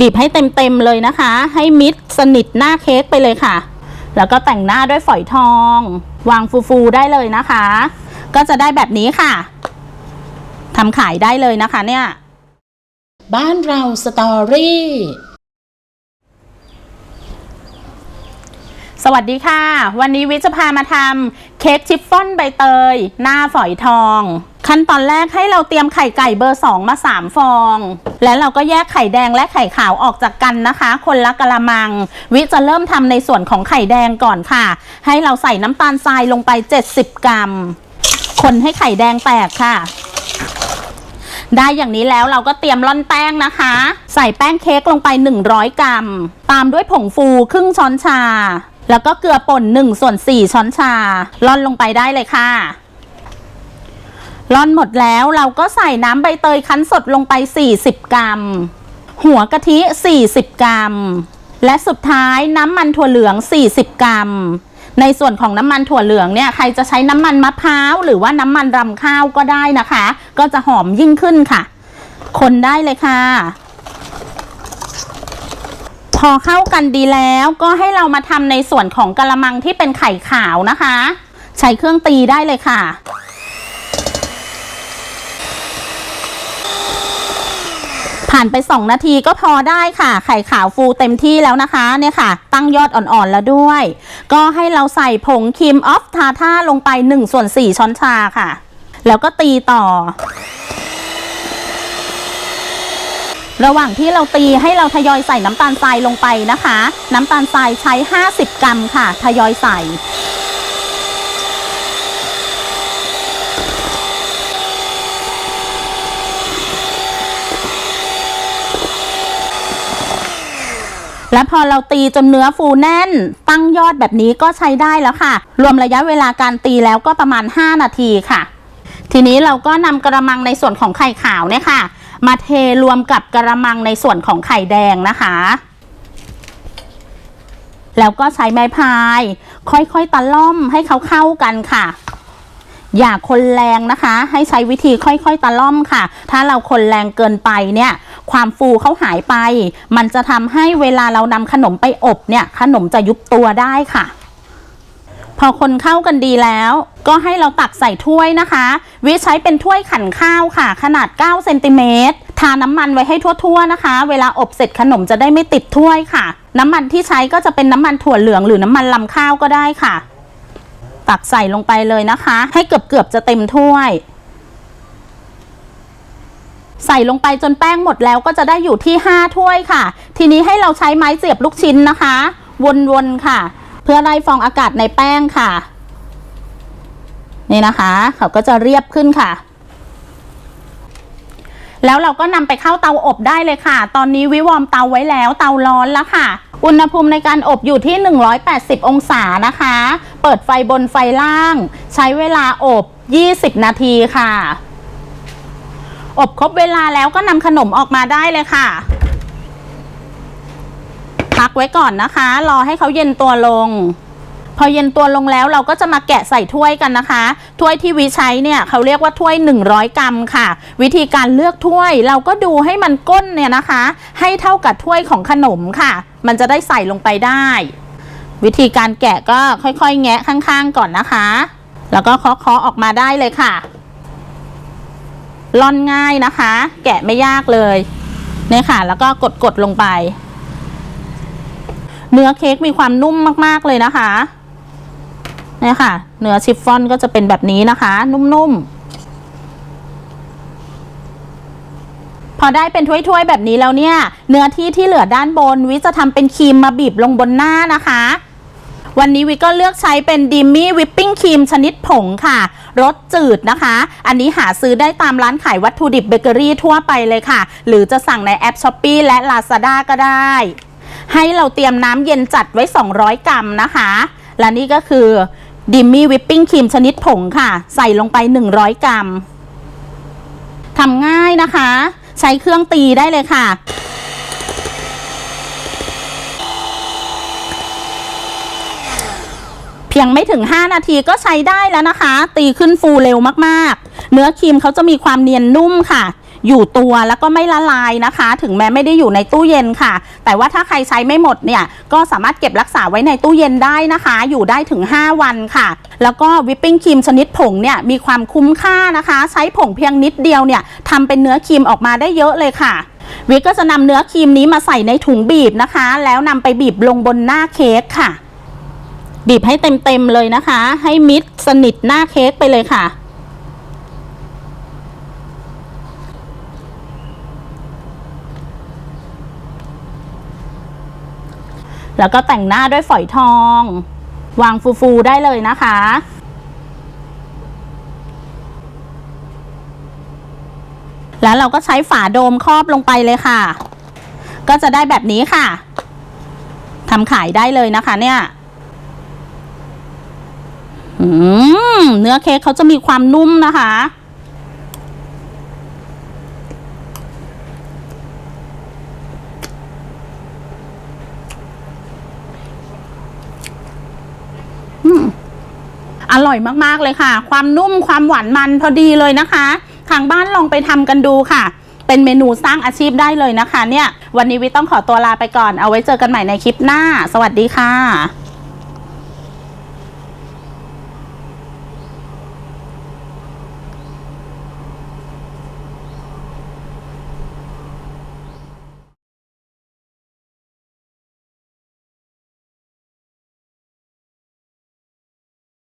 บีบให้เต็มๆเลยนะคะ ให้มิดสนิทหน้าเค้กไปเลยค่ะ แล้วก็แต่งหน้าด้วยฝอยทอง วางฟูๆได้เลยนะคะ ก็จะได้แบบนี้ค่ะทำขายได้เลยนะคะเนี่ย บ้านเราสตอรี่สวัสดีค่ะ วันนี้วิทย์จะพามาทำเค้กชิฟฟ่อนใบเตย หน้าฝอยทอง ขั้นตอนแรกให้เราเตรียมไข่ไก่เบอร์ 2 มา 3 ฟอง และเราก็แยกไข่แดงและไข่ขาวออกจากกันนะคะ คนละกะละมัง วิจะเริ่มทำในส่วนของไข่แดงก่อนค่ะ ให้เราใส่น้ำตาลทรายลงไป 70 กรัม คนให้ไข่แดงแตกค่ะ ได้อย่างนี้แล้วเราก็เตรียมร่อนแป้งนะคะ ใส่แป้งเค้กลงไป 100 กรัม ตามด้วยผงฟูครึ่งช้อนชา แล้วก็เกลือป่น1ส่วน4ช้อนชาร่อนลงไปได้เลยค่ะ ร่อนหมดแล้วเราก็ใส่น้ำใบเตยคั้นสดลงไป 40 กรัม หัวกะทิ 40 กรัม และสุดท้ายน้ำมันถั่วเหลือง 40 กรัม ในส่วนของน้ำมันถั่วเหลืองเนี่ยใครจะใช้น้ำมันมะพร้าวหรือว่าน้ำมันรำข้าวก็ได้นะคะ ก็จะหอมยิ่งขึ้นค่ะ คนได้เลยค่ะ พอเข้ากันดีแล้วก็ให้เรามาทำในส่วนของกะละมังที่เป็นไข่ขาวนะคะ ใช้เครื่องตีได้เลยค่ะ ผ่านไป 2 นาทีก็พอได้ค่ะ ไข่ขาวฟูเต็มที่แล้วนะคะเนี่ยค่ะ ตั้งยอดอ่อนๆแล้วด้วย ก็ให้เราใส่ผงครีมออฟทาท่าลงไป 1 ส่วน 4 ช้อนชาค่ะ แล้วก็ตีต่อ ระหว่างที่เราตีให้เราทยอยใส่น้ำตาลทรายลงไปนะคะ น้ำตาลทรายใช้ 50 กรัมค่ะ ทยอยใส่ และพอเราตีจนเนื้อฟูแน่น ตั้งยอดแบบนี้ก็ใช้ได้แล้วค่ะ รวมระยะเวลาการตีแล้วก็ประมาณ 5 นาทีค่ะ ทีนี้เราก็นำกระมังในส่วนของไข่ขาวเนี่ยค่ะ มาเทรวมกับกระมังในส่วนของไข่แดงนะคะ แล้วก็ใช้ไม้พาย ค่อยๆตะล่อมให้เขาเข้ากันค่ะอย่าคนแรงนะคะ ให้ใช้วิธีค่อยๆตะล่อมค่ะ ถ้าเราคนแรงเกินไปเนี่ย ความฟูเขาหายไป มันจะทำให้เวลาเรานำขนมไปอบเนี่ย ขนมจะยุบตัวได้ค่ะ พอคนเข้ากันดีแล้ว ก็ให้เราตักใส่ถ้วยนะคะ วิใช้เป็นถ้วยขันข้าวค่ะ ขนาด9เซนติเมตรทาน้ำมันไว้ให้ทั่วๆนะคะ เวลาอบเสร็จขนมจะได้ไม่ติดถ้วยค่ะ น้ำมันที่ใช้ก็จะเป็นน้ำมันถั่วเหลืองหรือน้ำมันลำข้าวก็ได้ค่ะ ตักใส่ลงไปเลยนะคะ ให้เกือบๆจะเต็มถ้วย ใส่ลงไปจนแป้งหมดแล้วก็จะได้อยู่ที่ 5 ถ้วยค่ะ ทีนี้ให้เราใช้ไม้เสียบลูกชิ้นนะคะ วนๆค่ะ เพื่อไล่ฟองอากาศในแป้งค่ะ นี่นะคะ เขาก็จะเรียบขึ้นค่ะแล้วเราก็นำไปเข้าเตาอบได้เลยค่ะ ตอนนี้วิวอร์มเตาไว้แล้วเตาร้อนแล้วค่ะ อุณหภูมิในการอบอยู่ที่ 180 องศานะคะ เปิดไฟบนไฟล่าง ใช้เวลาอบ 20 นาทีค่ะ อบครบเวลาแล้วก็นำขนมออกมาได้เลยค่ะ พักไว้ก่อนนะคะ รอให้เขาเย็นตัวลง พอเย็นตัวลงแล้วเราก็จะมาแกะใส่ถ้วยกันนะคะ ถ้วยที่วิใช้เนี่ยเขาเรียกว่าถ้วย 100 กรัมค่ะ วิธีการเลือกถ้วยเราก็ดูให้มันก้นเนี่ยนะคะ ให้เท่ากับถ้วยของขนมค่ะ มันจะได้ใส่ลงไปได้ วิธีการแกะก็ค่อยๆ แงะข้างๆ ก่อนนะคะ แล้วก็เคาะๆออกมาได้เลยค่ะ ล่อนง่ายนะคะ แกะไม่ยากเลยเนี่ยค่ะ แล้วก็กดๆลงไป เนื้อเค้กมีความนุ่มมากๆเลยนะคะเนี่ยค่ะ เนื้อชิฟฟ่อนก็จะเป็นแบบนี้นะคะ นุ่มๆ พอได้เป็นถ้วยๆแบบนี้แล้วเนี่ย เนื้อที่ที่เหลือด้านบนวิจะทำเป็นครีมมาบีบลงบนหน้านะคะวันนี้วิก็เลือกใช้เป็นดิมมี่วิปปิ้งครีมชนิดผงค่ะ รสจืดนะคะ อันนี้หาซื้อได้ตามร้านขายวัตถุดิบเบเกอรี่ทั่วไปเลยค่ะ หรือจะสั่งในแอป s h อ p e e และ Lazada ก็ได้ ให้เราเตรียมน้ำเย็นจัดไว้ 200 กรัมนะคะ และนี่ก็คือดิมมี่วิปปิ้งครีมชนิดผงค่ะ ใส่ลงไป 100 กรัมทำง่ายนะคะ ใช้เครื่องตีได้เลยค่ะ เพี ยงไม่ถึง 5 นาทีก็ใช้ได้แล้วนะคะ ตีขึ้นฟูเร็วมากๆ เนื้อครีมเขาจะมีความเนียนนุ่มค่ะ อยู่ตัวแล้วก็ไม่ละลายนะคะ ถึงแม้ไม่ได้อยู่ในตู้เย็นค่ะ แต่ว่าถ้าใครใช้ไม่หมดเนี่ยก็สามารถเก็บรักษาไว้ในตู้เย็นได้นะคะ อยู่ได้ถึง 5 วันค่ะ แล้วก็วิปปิ้งครีมชนิดผงเนี่ยมีความคุ้มค่านะคะ ใช้ผงเพียงนิดเดียวเนี่ยทำเป็นเนื้อครีมออกมาได้เยอะเลยค่ะวิกก็จะนำเนื้อครีมนี้มาใส่ในถุงบีบนะคะ แล้วนำไปบีบลงบนหน้าเค้กค่ะ บีบให้เต็มๆเลยนะคะ ให้มิดสนิทหน้าเค้กไปเลยค่ะ แล้วก็แต่งหน้าด้วยฝอยทอง วางฟูๆได้เลยนะคะแล้วเราก็ใช้ฝาโดมครอบลงไปเลยค่ะ ก็จะได้แบบนี้ค่ะ ทำขายได้เลยนะคะเนี่ย เนื้อเค้กเขาจะมีความนุ่มนะคะ อร่อยมาก ๆ เลยค่ะ ความนุ่มความหวานมันพอดีเลยนะคะ ทางบ้านลองไปทำกันดูค่ะ เป็นเมนูสร้างอาชีพได้เลยนะคะ เนี่ย วันนี้วิต้องขอตัวลาไปก่อน เอาไว้เจอกันใหม่ในคลิปหน้า สวัสดีค่ะ